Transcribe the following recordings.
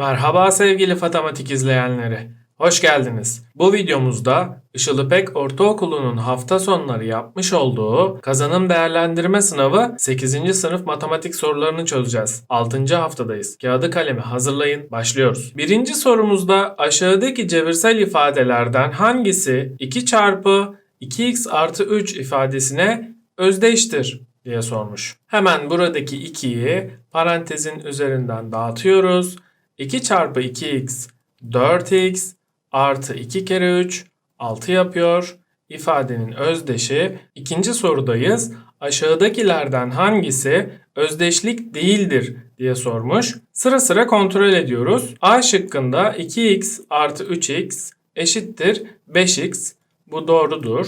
Merhaba sevgili matematik izleyenleri. Hoş geldiniz. Bu videomuzda Işılıpek Ortaokulu'nun hafta sonları yapmış olduğu kazanım değerlendirme sınavı 8. sınıf matematik sorularını çözeceğiz. 6. haftadayız. Kağıdı kalemi hazırlayın. Başlıyoruz. Birinci sorumuzda aşağıdaki cebirsel ifadelerden hangisi 2 çarpı 2x artı 3 ifadesine özdeştir diye sormuş. Hemen buradaki 2'yi parantezin üzerinden dağıtıyoruz. 2 çarpı 2x 4x artı 2 kere 3 6 yapıyor. İfadenin özdeşi. İkinci sorudayız. Aşağıdakilerden hangisi özdeşlik değildir diye sormuş. Sıra sıra kontrol ediyoruz. A şıkkında 2x artı 3x eşittir 5x. Bu doğrudur.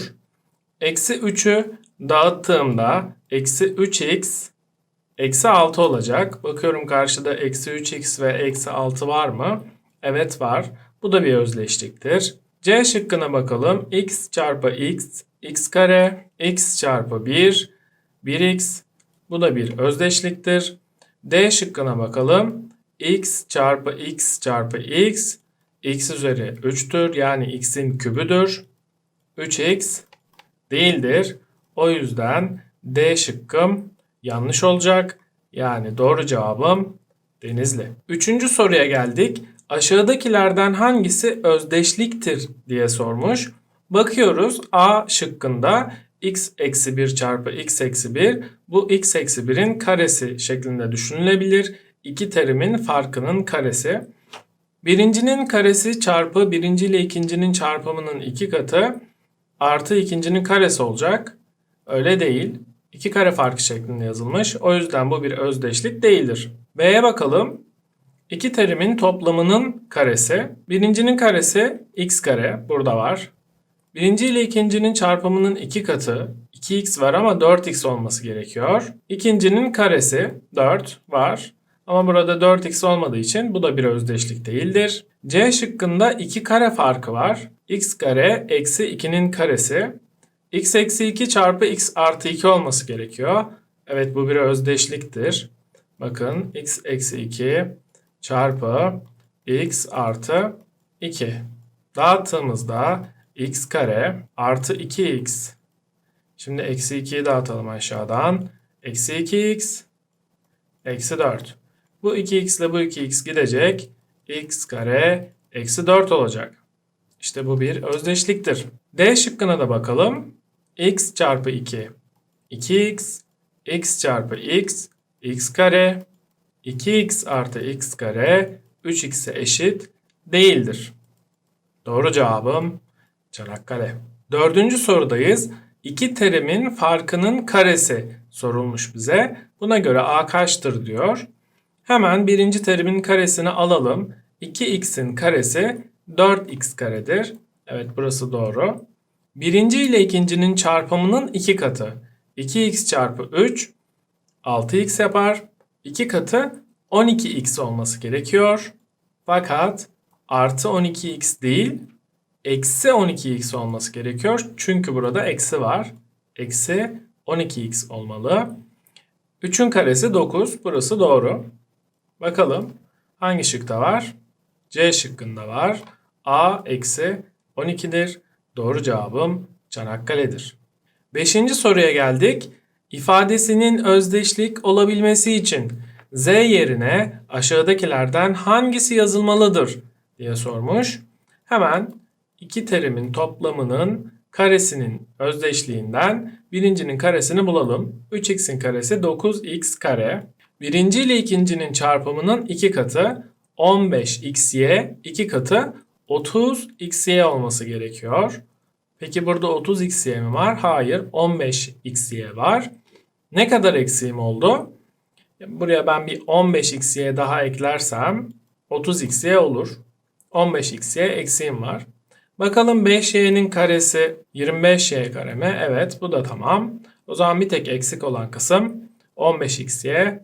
Eksi 3'ü dağıttığımda eksi 3x eksi 6 olacak. Bakıyorum karşıda eksi 3x ve eksi 6 var mı? Evet var. Bu da bir özdeşliktir. C şıkkına bakalım. x çarpı x, x kare, x çarpı 1, 1x. Bu da bir özdeşliktir. D şıkkına bakalım. x çarpı x çarpı x, x üzeri 3'tür. Yani x'in kübüdür. 3x değildir. O yüzden D şıkkım yanlış olacak. Yani doğru cevabım Denizli. Üçüncü soruya geldik. Aşağıdakilerden hangisi özdeşliktir diye sormuş. Bakıyoruz A şıkkında x eksi 1 çarpı x eksi 1 bu x eksi 1'in karesi şeklinde düşünülebilir. İki terimin farkının karesi. Birincinin karesi çarpı birinci ile ikincinin çarpımının iki katı artı ikincinin karesi olacak. Öyle değil. İki kare farkı şeklinde yazılmış. O yüzden bu bir özdeşlik değildir. B'ye bakalım. İki terimin toplamının karesi. Birincinin karesi x kare. Burada var. Birinci ile ikincinin çarpımının iki katı. 2x var ama 4x olması gerekiyor. İkincinin karesi 4 var. Ama burada 4x olmadığı için bu da bir özdeşlik değildir. C şıkkında 2 kare farkı var. x kare eksi 2'nin karesi. X eksi 2 çarpı x artı 2 olması gerekiyor. Evet bu bir özdeşliktir. Bakın x eksi 2 çarpı x artı 2. Dağıttığımızda x kare artı 2x. Şimdi eksi 2'yi dağıtalım aşağıdan. Eksi 2x eksi 4. Bu 2x ile bu 2x gidecek. x kare eksi 4 olacak. İşte bu bir özdeşliktir. D şıkkına da bakalım. X çarpı 2 2x x çarpı x x kare 2x artı x kare 3x'e eşit değildir. Doğru cevabım Çanakkale. Dördüncü sorudayız. İki terimin farkının karesi sorulmuş bize. Buna göre a kaçtır diyor. Hemen birinci terimin karesini alalım. 2x'in karesi 4x karedir. Evet burası doğru. Birinci ile ikincinin çarpımının iki katı. 2x çarpı 3 6x yapar. 2 katı 12x olması gerekiyor. Fakat artı 12x değil eksi 12x olması gerekiyor. Çünkü burada eksi var. Eksi 12x olmalı. 3'ün karesi 9. Burası doğru. Bakalım hangi şıkta var? C şıkkında var. A eksi 12'dir. Doğru cevabım Çanakkale'dir. Beşinci soruya geldik. İfadesinin özdeşlik olabilmesi için z yerine aşağıdakilerden hangisi yazılmalıdır diye sormuş. Hemen iki terimin toplamının karesinin özdeşliğinden birincinin karesini bulalım. 3x'in karesi 9x kare. Birinci ile ikincinin çarpımının iki katı 15xy, iki katı 30xy olması gerekiyor. Peki burada 30xy mi var? Hayır 15xy var. Ne kadar eksiğim oldu? Buraya ben bir 15xy daha eklersem 30xy olur. 15xy eksiğim var. Bakalım 5y'nin karesi 25y kare mi? Evet bu da tamam. O zaman bir tek eksik olan kısım 15xy.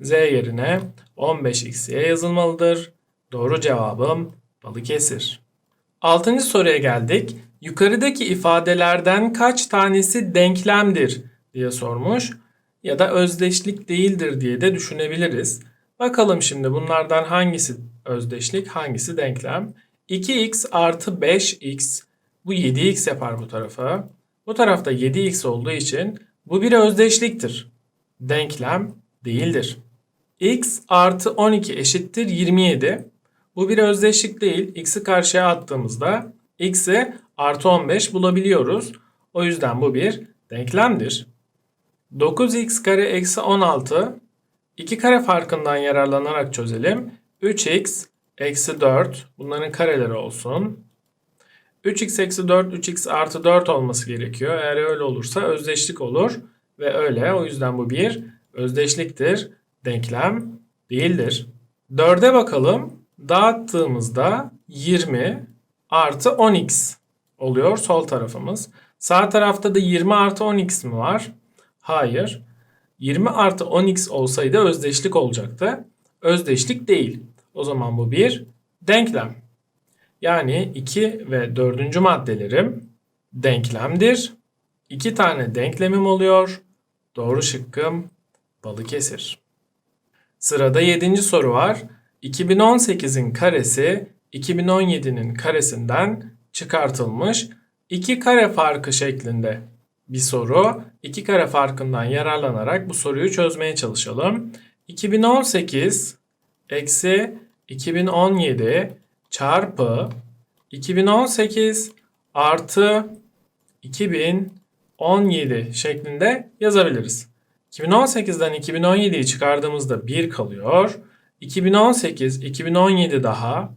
Z yerine 15xy yazılmalıdır. Doğru cevabım Balıkesir. Altıncı soruya geldik. Yukarıdaki ifadelerden kaç tanesi denklemdir diye sormuş ya da özdeşlik değildir diye de düşünebiliriz. Bakalım şimdi bunlardan hangisi özdeşlik hangisi denklem? 2x artı 5x bu 7x yapar bu tarafı. Bu tarafta 7x olduğu için bu bir özdeşliktir. Denklem değildir. x artı 12 eşittir 27. Bu bir özdeşlik değil. x'i karşıya attığımızda x'i artı 15 bulabiliyoruz. O yüzden bu bir denklemdir. 9x kare eksi 16 2 kare farkından yararlanarak çözelim. 3x eksi 4 bunların kareleri olsun. 3x eksi 4 3x artı 4 olması gerekiyor. Eğer öyle olursa özdeşlik olur ve öyle. O yüzden bu bir özdeşliktir. Denklem değildir. 4'e bakalım. Dağıttığımızda 20 artı 10x oluyor sol tarafımız. Sağ tarafta da 20 artı 10x mi var? Hayır. 20 artı 10x olsaydı özdeşlik olacaktı. Özdeşlik değil. O zaman bu bir denklem. Yani 2 ve 4. maddelerim denklemdir. 2 tane denklemim oluyor. Doğru şıkkım Balıkesir. Sırada 7. soru var. 2018'in karesi 2017'nin karesinden çıkartılmış. 2 kare farkı şeklinde bir soru. 2 kare farkından yararlanarak bu soruyu çözmeye çalışalım. 2018 eksi 2017 çarpı 2018 artı 2017 şeklinde yazabiliriz. 2018'den 2017'yi çıkardığımızda 1 kalıyor. 2018, 2017 daha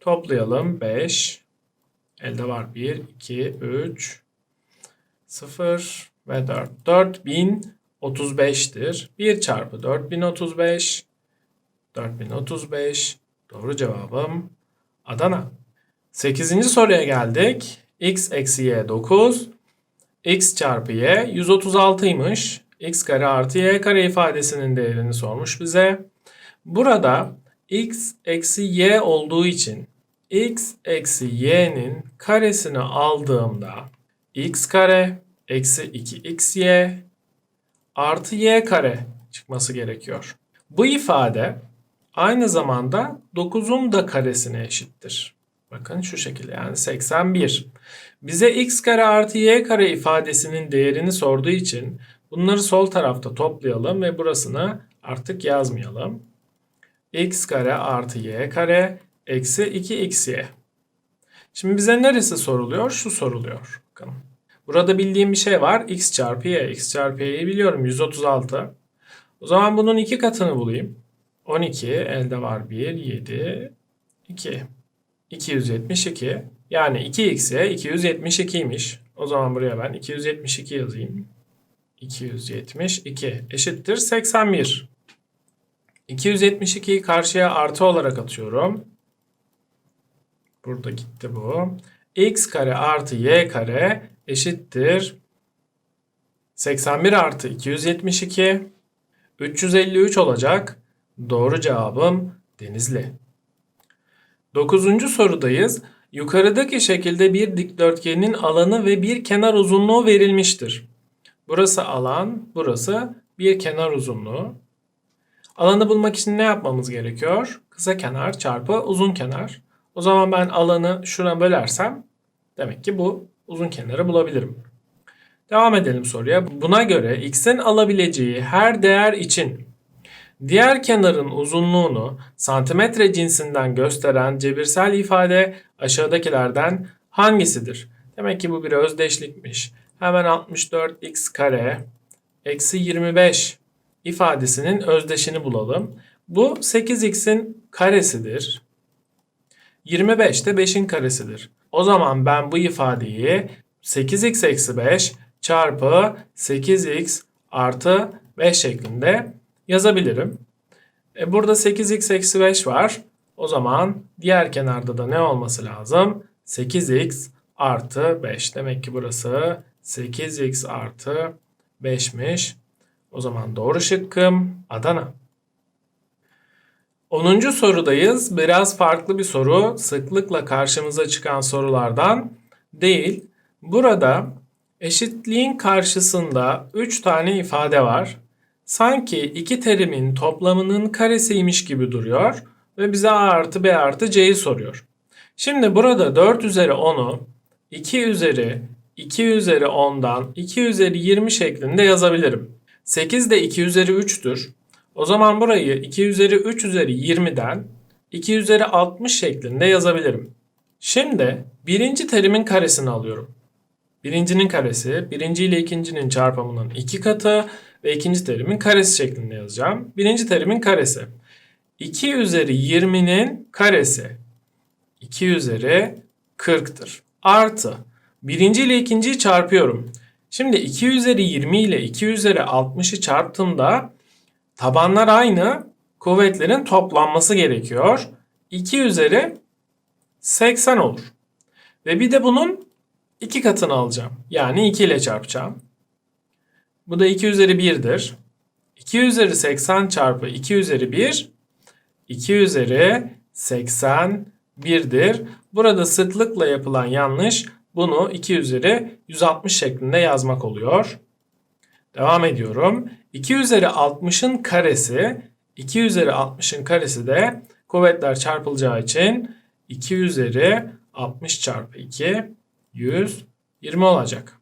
toplayalım 5. Elde var 1, 2, 3, 0 ve 4. 4035'tir. 1 çarpı 4035, 4035 doğru cevabım Adana. 8. soruya geldik. x eksi y 9. x çarpı y 136'ymış. x kare artı y kare ifadesinin değerini sormuş bize. Burada x eksi y olduğu için x eksi y'nin karesini aldığımda x kare eksi 2xy artı y kare çıkması gerekiyor. Bu ifade aynı zamanda 9'un da karesine eşittir. Bakın şu şekilde yani 81. Bize x kare artı y kare ifadesinin değerini sorduğu için bunları sol tarafta toplayalım ve burasını artık yazmayalım. X kare artı y kare eksi 2xy. Şimdi bize neresi soruluyor? Şu soruluyor. Bakın. Burada bildiğim bir şey var. x çarpı y. x çarpı y'yi biliyorum. 136. O zaman bunun iki katını bulayım. 12 elde var 1, 7, 2. 272. Yani 2x'e 272'ymiş. O zaman buraya ben 272 yazayım. 272 eşittir 81. 272'yi karşıya artı olarak atıyorum. Burada gitti bu. x kare artı y kare eşittir 81 artı 272 353 olacak. Doğru cevabım Denizli. Dokuzuncu sorudayız. Yukarıdaki şekilde bir dikdörtgenin alanı ve bir kenar uzunluğu verilmiştir. Burası alan, burası bir kenar uzunluğu. Alanı bulmak için ne yapmamız gerekiyor? Kısa kenar çarpı uzun kenar. O zaman ben alanı şuna bölersem demek ki bu uzun kenarı bulabilirim. Devam edelim soruya. Buna göre x'in alabileceği her değer için diğer kenarın uzunluğunu santimetre cinsinden gösteren cebirsel ifade aşağıdakilerden hangisidir? Demek ki bu bir özdeşlikmiş. Hemen 64x kare eksi 25 ifadesinin özdeşini bulalım. Bu 8x'in karesidir. 25 de 5'in karesidir. O zaman ben bu ifadeyi 8x eksi 5 çarpı 8x artı 5 şeklinde yazabilirim. E burada 8x eksi 5 var. O zaman diğer kenarda da ne olması lazım? 8x artı 5. Demek ki burası 8x artı 5'miş. O zaman doğru şıkkım Adana. 10. sorudayız. Biraz farklı bir soru. Sıklıkla karşımıza çıkan sorulardan değil. Burada eşitliğin karşısında 3 tane ifade var. Sanki iki terimin toplamının karesiymiş gibi duruyor. ve bize A artı B artı C'yi soruyor. Şimdi burada 4 üzeri 10'u 2 üzeri 2 üzeri 10'dan 2 üzeri 20 şeklinde yazabilirim. 8 de 2 üzeri 3'tür. O zaman burayı 2 üzeri 3 üzeri 20'den 2 üzeri 60 şeklinde yazabilirim. Şimdi birinci terimin karesini alıyorum. Birincinin karesi, birinci ile ikincinin çarpımının iki katı ve ikinci terimin karesi şeklinde yazacağım. Birinci terimin karesi. 2 üzeri 20'nin karesi 2 üzeri 40'tır. Artı birinci ile ikinciyi çarpıyorum. Şimdi 2 üzeri 20 ile 2 üzeri 60'ı çarptığımda tabanlar aynı kuvvetlerin toplanması gerekiyor. 2 üzeri 80 olur. Ve bir de bunun iki katını alacağım. Yani 2 ile çarpacağım. Bu da 2 üzeri 1'dir. 2 üzeri 80 çarpı 2 üzeri 1 2 üzeri 81'dir. Burada sıklıkla yapılan yanlış bunu 2 üzeri 160 şeklinde yazmak oluyor. Devam ediyorum. 2 üzeri 60'ın karesi 2 üzeri 60'ın karesi de kuvvetler çarpılacağı için 2 üzeri 60 çarpı 2 120 olacak.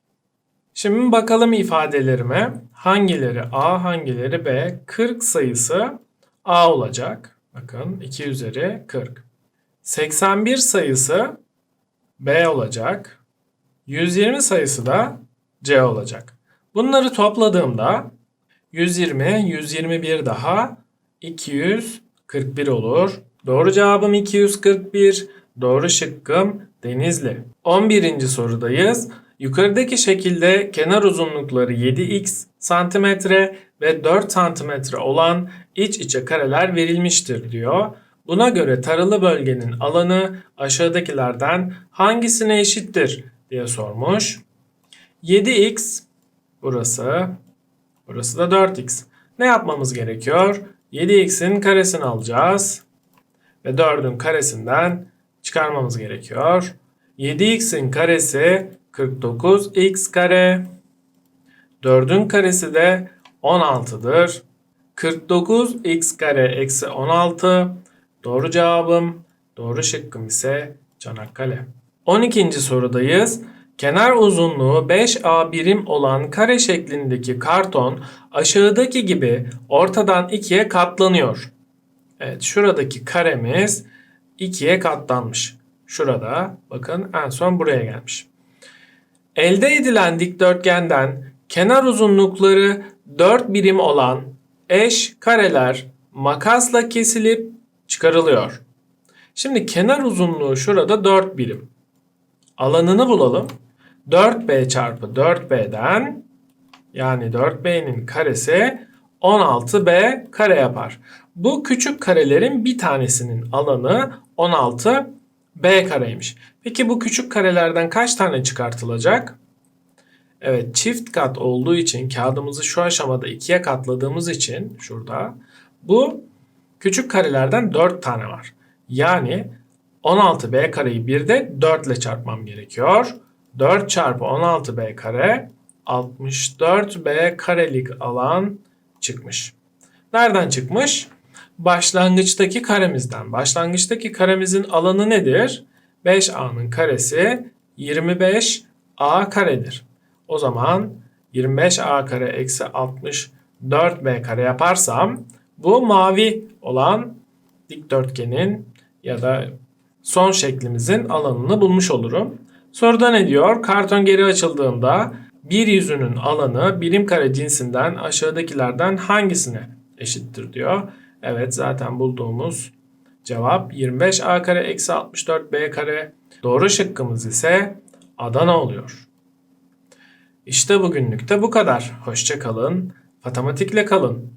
Şimdi bakalım ifadelerime. Hangileri A, hangileri B? 40 sayısı A olacak. Bakın 2 üzeri 40. 81 sayısı B olacak. 120 sayısı da C olacak. Bunları topladığımda 120, 121 daha 241 olur. Doğru cevabım 241. Doğru şıkkım Denizli. 11. sorudayız. Yukarıdaki şekilde kenar uzunlukları 7x santimetre ve 4 santimetre olan iç içe kareler verilmiştir diyor. Buna göre taralı bölgenin alanı aşağıdakilerden hangisine eşittir diye sormuş. 7x burası, burası da 4x. Ne yapmamız gerekiyor? 7x'in karesini alacağız ve 4'ün karesinden çıkarmamız gerekiyor. 7x'in karesi 49x kare. 4'ün karesi de 16'dır. 49x kare eksi 16. Doğru cevabım, doğru şıkkım ise Çanakkale. 12. sorudayız. Kenar uzunluğu 5A birim olan kare şeklindeki karton aşağıdaki gibi ortadan ikiye katlanıyor. Evet şuradaki karemiz ikiye katlanmış. Şurada bakın en son buraya gelmiş. Elde edilen dikdörtgenden kenar uzunlukları 4 birim olan eş kareler makasla kesilip çıkarılıyor. Şimdi kenar uzunluğu şurada 4 birim. Alanını bulalım. 4b çarpı 4b'den yani 4b'nin karesi 16b kare yapar. Bu küçük karelerin bir tanesinin alanı 16 b kareymiş. Peki bu küçük karelerden kaç tane çıkartılacak? Evet çift kat olduğu için kağıdımızı şu aşamada ikiye katladığımız için şurada bu küçük karelerden 4 tane var. Yani 16b kareyi bir de 4 ile çarpmam gerekiyor. 4 çarpı 16b kare 64b karelik alan çıkmış. Nereden çıkmış? Başlangıçtaki karemizden. Başlangıçtaki karemizin alanı nedir? 5a'nın karesi 25a karedir. O zaman 25a kare eksi 64b kare yaparsam bu mavi olan dikdörtgenin ya da son şeklimizin alanını bulmuş olurum. Soruda ne diyor? Karton geri açıldığında bir yüzünün alanı birim kare cinsinden aşağıdakilerden hangisine eşittir diyor. Evet zaten bulduğumuz cevap 25a kare eksi 64b kare. Doğru şıkkımız ise Adana oluyor. İşte bugünlük de bu kadar. Hoşça kalın. Matematikle kalın.